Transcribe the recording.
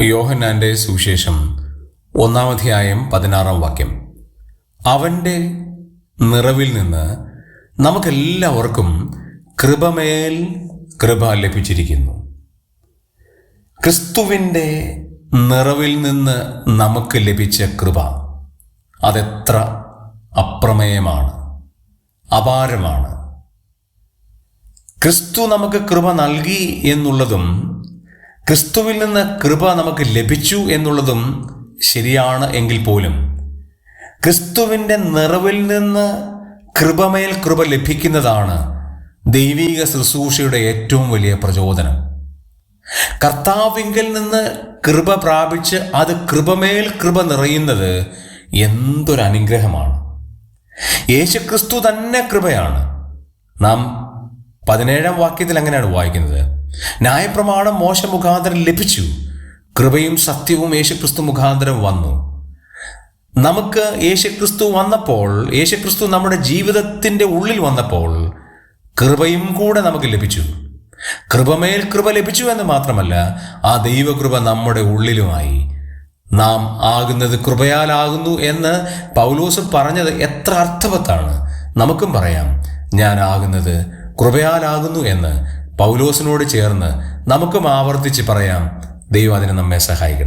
യോഹന്നാന്റെ സുവിശേഷം ഒന്നാമധ്യായം പതിനാറാം വാക്യം. അവന്റെ നിറവിൽ നിന്ന് നമുക്കെല്ലാവർക്കും കൃപമേൽ കൃപ ലഭിച്ചിരിക്കുന്നു. ക്രിസ്തുവിന്റെ നിറവിൽ നിന്ന് നമുക്ക് ലഭിച്ച കൃപ അതെത്ര അപ്രമേയമാണ് അപാരമാണ്. ക്രിസ്തു നമുക്ക് കൃപ നൽകി എന്നുള്ളതും ക്രിസ്തുവിൽ നിന്ന് കൃപ നമുക്ക് ലഭിച്ചു എന്നുള്ളതും ശരിയാണ് എങ്കിൽ പോലും. ക്രിസ്തുവിന്റെ നിറവിൽ നിന്ന് കൃപമേൽ കൃപ ലഭിക്കുന്നതാണ് ദൈവീക ശുശ്രൂഷയുടെ ഏറ്റവും വലിയ പ്രചോദനം. കർത്താവിങ്കിൽ നിന്ന് കൃപ പ്രാപിച്ച് അത് കൃപമേൽ കൃപ നിറയുന്നത് എന്തൊരു അനുഗ്രഹമാണ് യേശുക്രിസ്തു തന്നെ കൃപയാണ്. നാം പതിനേഴാം വാക്യത്തിൽ അങ്ങനെയാണ് വായിക്കുന്നത്? ന്യായപ്രമാണം മോശ മുഖാന്തരം ലഭിച്ചു. കൃപയും സത്യവും യേശുക്രിസ്തു മുഖാന്തരം വന്നു. നമുക്ക് യേശുക്രിസ്തു വന്നപ്പോൾ യേശുക്രിസ്തു നമ്മുടെ ജീവിതത്തിന്റെ ഉള്ളിൽ വന്നപ്പോൾ കൃപയും കൂടെ നമുക്ക് ലഭിച്ചു. കൃപമേൽ കൃപ ലഭിച്ചു എന്ന് മാത്രമല്ല ആ ദൈവകൃപ നമ്മുടെ ഉള്ളിലുമായി. നാം ആകുന്നത് കൃപയാലാകുന്നു എന്ന് പൗലോസ് പറഞ്ഞത് എത്ര അർത്ഥവത്താണ്. നമുക്കും പറയാം ഞാനാകുന്നത് കൃപയാലാകുന്നു എന്ന്. പൗലോസിനോട് ചേർന്ന് നമുക്കും ആവർത്തിച്ച് പറയാം ദൈവം അതിന് നമ്മെ സഹായിക്കട്ടെ.